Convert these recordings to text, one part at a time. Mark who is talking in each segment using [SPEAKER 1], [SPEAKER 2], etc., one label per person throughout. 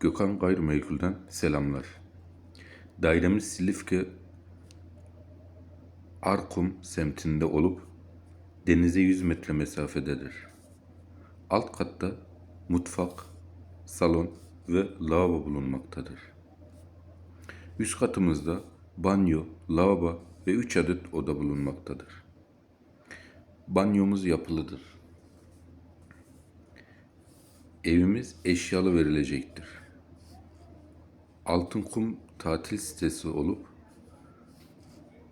[SPEAKER 1] Gökhan Gayrimenkul'den selamlar. Dairemiz Silifke Arkum semtinde olup denize 100 metre mesafededir. Alt katta mutfak, salon ve lavabo bulunmaktadır. Üst katımızda banyo, lavabo ve 3 adet oda bulunmaktadır. Banyomuz yapılıdır. Evimiz eşyalı verilecektir. Altınkum tatil sitesi olup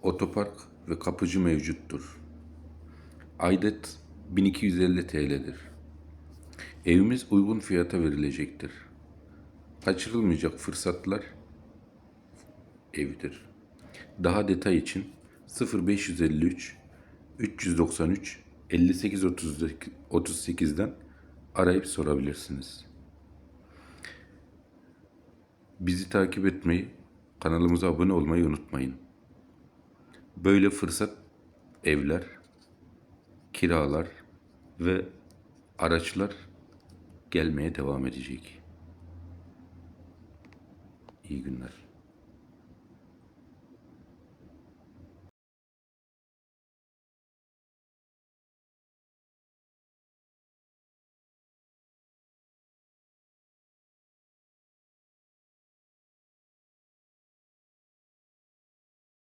[SPEAKER 1] otopark ve kapıcı mevcuttur. Aidet 1250 TL'dir. Evimiz uygun fiyata verilecektir. Kaçırılmayacak fırsatlar evidir. Daha detay için 0553 393 58 38'den arayıp sorabilirsiniz. Bizi takip etmeyi, kanalımıza abone olmayı unutmayın. Böyle fırsat evler, kiralar ve araçlar gelmeye devam edecek. İyi günler.